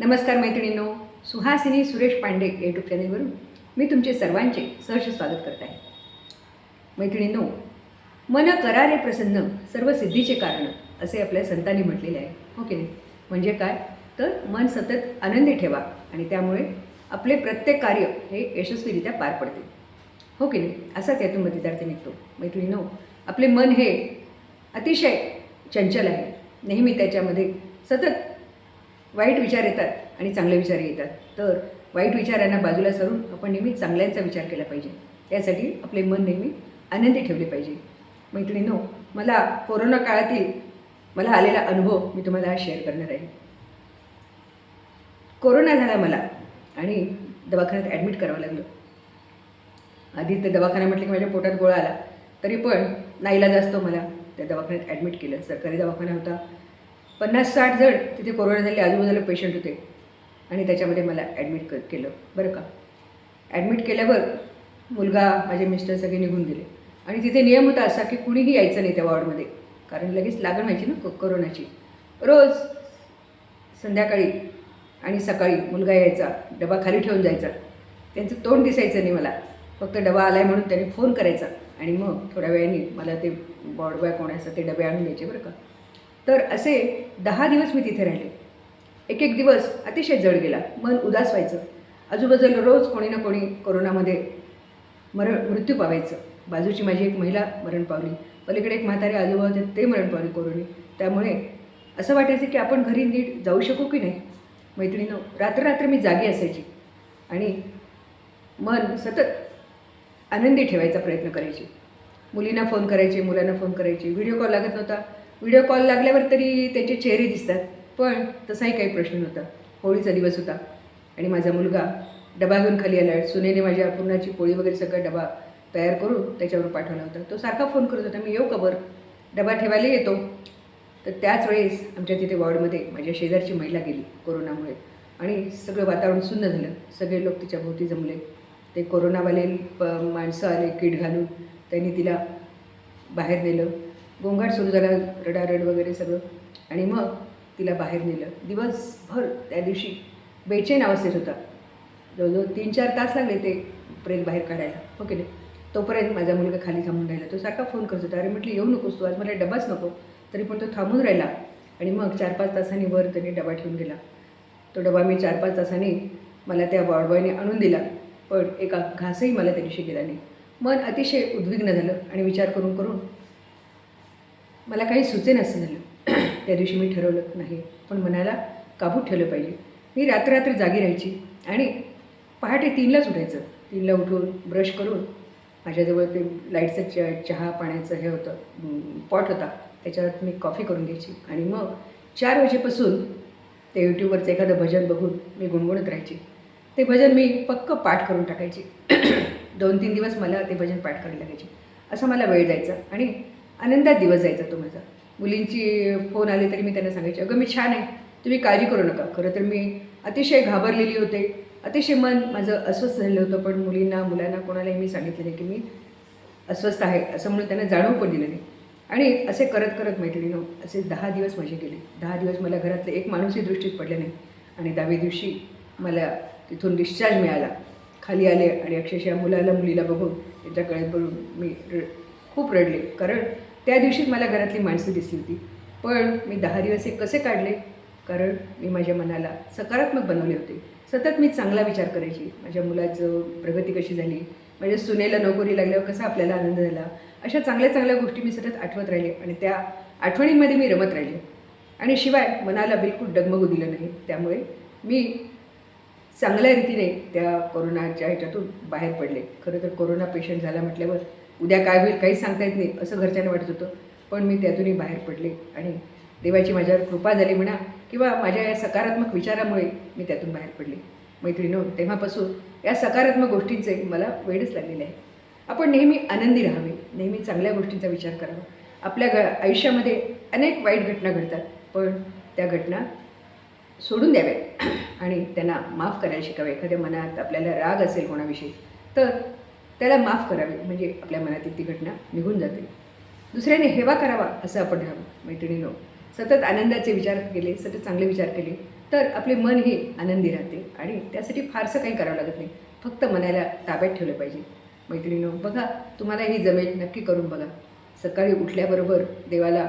नमस्कार मैत्रिणींनो सुहासिनी सुरेश पांडे यूट्यूब चॅनेलवरून मी तुमचे सर्वांचे सहर्ष स्वागत करत आहे. मैत्रिणींनो मन करारे प्रसन्न सर्व सिद्धीचे कारण असे आपल्या संतांनी म्हटलेले आहे. हो की नाही? म्हणजे काय? तर मन सतत आनंदी ठेवा आणि त्यामुळे आपले प्रत्येक कार्य हे यशस्वीरित्या पार पडते. हो की नाही? असाच यातून मतितार्थ निघतो. मैत्रिणींनो आपले मन हे अतिशय चंचल आहे. नेहमी त्याच्यामध्ये सतत वाईट विचार येतात आणि चांगले विचार येतात. तर वाईट विचारांना बाजूला सरून आपण नेहमी चांगल्यांचा विचार केला पाहिजे. त्यासाठी आपले मन नेहमी आनंदी ठेवले पाहिजे. मैत्रिणीनो मला कोरोना काळातील मला आलेला अनुभव मी तुम्हाला आज शेअर करणार आहे. कोरोना झाला मला आणि दवाखान्यात ॲडमिट करावं लागलं. आधी ते दवाखाना म्हटलं की माझ्या पोटात गोळा आला तरी पण नाईलाज असतो मला. त्या दवाखान्यात ॲडमिट केलं. सरकारी दवाखाना होता. पन्नास साठ जण तिथे कोरोना झाले आजूबाजूला पेशंट होते. आणि त्याच्यामध्ये मला ॲडमिट क केलं. बरं का? ॲडमिट केल्यावर मुलगा माझे मिस्टर सगळे निघून गेले. आणि तिथे नियम होता असा की कुणीही यायचं नाही त्या वॉर्डमध्ये. कारण लगेच लागण व्हायची ना कोरोनाची. रोज संध्याकाळी आणि सकाळी मुलगा यायचा डबा खाली ठेवून जायचा. त्यांचं तोंड दिसायचं नाही मला. फक्त डबा आला आहे म्हणून त्यांनी फोन करायचा. आणि मग थोड्या वेळाने मला ते बॉर्ड बॉय कोण असं ते डबे आणून द्यायचे बरं का? तर असे दहा दिवस मी तिथे राहिले. एक एक दिवस अतिशय जड गेला. मन उदास व्हायचं. आजूबाजूला रोज कोणी ना कोणी कोरोनामध्ये मरण मृत्यू पावायचं. बाजूची माझी एक महिला मरण पावली. पलीकडे एक म्हातारे आजोबा होते ते मरण पावले कोरोने. त्यामुळे असं वाटायचं की आपण घरी नीट जाऊ शकू की नाही? मैत्रिणीनं रात्ररात्र मी जागी असायची. आणि मन सतत आनंदी ठेवायचा प्रयत्न करायचे. मुलींना फोन करायचे मुलांना फोन करायचे. व्हिडिओ कॉल लागत नव्हता. व्हिडिओ कॉल लागल्यावर तरी त्याचे चेहरे दिसतात. पण तसाही काही प्रश्न नव्हता. होळीचा दिवस होता आणि माझा मुलगा डबा घेऊन खाली आला. सुनेने माझ्या पूर्णाची पोळी वगैरे सगळा डबा तयार करून त्याच्यावर पाठवला होता. तो सारखा फोन करत होता मी येऊ का बरं? डबा ठेवायला येतो. तर त्याच वेळेस आमच्या तिथे वॉर्डमध्ये माझ्या शेजारची महिला गेली कोरोनामुळे. आणि सगळं वातावरण सुन्न झालं. सगळे लोक तिच्या भोवती जमले. ते कोरोनावाले प माणसं आले किट घालून. त्यांनी तिला बाहेर नेलं. गोंगाट सुरू झाला रडारड वगैरे सगळं. आणि मग तिला बाहेर नेलं. दिवसभर त्या दिवशी बेचैन अवस्थेत होता. जवळजवळ तीन चार तास लागले ते प्रेत बाहेर काढायला. हो की नाही? तोपर्यंत माझा मुलगा खाली थांबून राहिला. तो सारखा फोन करत होता. अरे म्हटलं येऊ नकोस तू. आज मला डबाच नको. तरी पण तो थांबून राहिला. आणि मग चार पाच तासांनी वर त्याने डबा ठेवून गेला. तो डबा मी चार पाच तासांनी मला त्या वॉर्डबॉयने आणून दिला. पण एका घासही मला त्या दिवशी गेला नाही. मन अतिशय उद्विग्न झालं आणि विचार करून करून मला काही सुचेन असं झालं त्या दिवशी मी ठरवलं नाही पण मनाला काबूत ठेवलं पाहिजे. मी रात्र जागी राहायची आणि पहाटे तीनलाच उठायचं. तीनला उठून ब्रश करून माझ्याजवळ ते लाईटचं च चहा पाण्याचं हे होतं पॉट होता त्याच्यावर मी कॉफी करून घ्यायची. आणि मग चार वाजेपासून ते यूट्यूबवरचं एखादं भजन बघून मी गुणगुणत राहायची. ते भजन मी पक्क पाठ करून टाकायची. दोन तीन दिवस मला ते भजन पाठ करायला लागायचे. असा मला वेळ जायचा आणि आनंदात दिवस जायचा तो माझा. मुलींची फोन आले तरी मी त्यांना सांगायचे अगं मी छान आहे. तुम्ही काळजी करू नका. खरं तर मी अतिशय घाबरलेली होते. अतिशय मन माझं अस्वस्थ झालं होतं पण मुलींना मुलांना कोणालाही मी सांगितलेलं नाही की मी अस्वस्थ आहे असं म्हणून त्यांना जाणवू पण दिलं नाही. आणि असे करत करत मैत्रिणीनं असे दहा दिवस माझे गेले. दहा दिवस मला घरातले एक माणूसही दृष्टीत पडले नाही. आणि दहाव्या दिवशी मला तिथून डिस्चार्ज मिळाला. खाली आले आणि अक्षरशः मुलाला मुलीला बघून त्यांच्याकडे बघून मी खूप रडले. कारण त्या दिवशीच मला घरातली माणसं दिसली होती. पण मी दहा दिवस हे कसे काढले? कारण मी माझ्या मनाला सकारात्मक बनवले होते. सतत मी चांगला विचार करायची. माझ्या मुलाचं प्रगती कशी झाली? माझ्या सुनेला नोकरी लागल्यावर कसा आपल्याला आनंद झाला? अशा चांगल्या चांगल्या गोष्टी मी सतत आठवत राहिले आणि त्या आठवणींमध्ये मी रमत राहिले. आणि शिवाय मनाला बिलकुल डगमगू दिलं नाही. त्यामुळे मी चांगल्या रीतीने त्या कोरोनाच्या ह्याच्यातून बाहेर पडले. खरं तर कोरोना पेशंट झाला म्हटल्यावर उद्या काय होईल काहीच सांगता येत नाही असं घरच्यांना वाटत होतं. पण मी त्यातूनही बाहेर पडले आणि देवाची माझ्यावर कृपा झाली म्हणा किंवा माझ्या या सकारात्मक विचारामुळे मी त्यातून बाहेर पडले. मैत्रिणी तेव्हापासून या सकारात्मक गोष्टींचे मला वेळच लागलेले आहे. आपण नेहमी आनंदी राहावे नेहमी चांगल्या गोष्टींचा विचार करावा. आपल्या ग आयुष्यामध्ये अनेक वाईट घटना घडतात पण त्या घटना सोडून द्याव्या आणि त्यांना माफ करायला शिकावे. एखाद्या मनात आपल्याला राग असेल कोणाविषयी तर त्याला माफ करावे म्हणजे आपल्या मनातील ती घटना निघून जाते. दुसऱ्याने हेवा करावा असं आपण राहावं मैत्रिणीनो सतत आनंदाचे विचार केले सतत चांगले विचार केले तर आपले मन हे आनंदी राहते आणि त्यासाठी फारसं काही करावं लागत नाही. फक्त मनाला ताब्यात ठेवलं पाहिजे. मैत्रिणीनो बघा तुम्हाला ही जमेल नक्की करून बघा. सकाळी उठल्याबरोबर देवाला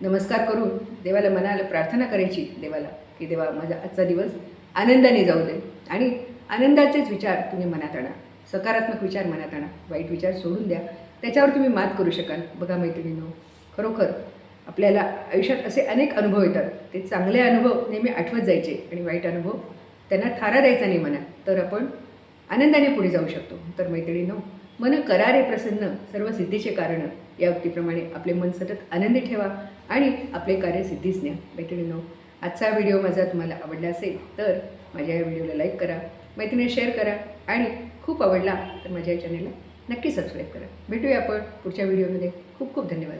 नमस्कार करून देवाला मनाला प्रार्थना करायची देवाला की देवा माझा आजचा दिवस आनंदाने जाऊ दे. आणि आनंदाचेच विचार तुम्ही मनात आणा. सकारात्मक विचार मनात आणा. वाईट विचार सोडून द्या. त्याच्यावर तुम्ही मात करू शकाल. बघा मैत्रिणींनो खरोखर आपल्याला आयुष्यात असे अनेक अनुभव येतात. ते चांगले अनुभव नेहमी आठवत जायचे आणि वाईट अनुभव त्यांना थारा द्यायचा नाही मनात तर आपण आनंदाने पुढे जाऊ शकतो. तर मैत्रिणींनो मन करारे प्रसन्न सर्व सिद्धीचे कारण या उक्तीप्रमाणे आपले मन सतत आनंदी ठेवा आणि आपले कार्य सिद्धीच न्या मैत्रिणींनो आजचा व्हिडिओ माझा तुम्हाला आवडला असेल तर माझ्या या व्हिडिओला लाईक करा. मैत्रिणी शेअर करा आणि खूप आवडला तर माझ्या या चॅनलला नक्की सबस्क्राईब करा. भेटूया आपण पुढच्या व्हिडिओमध्ये खूप खूप धन्यवाद.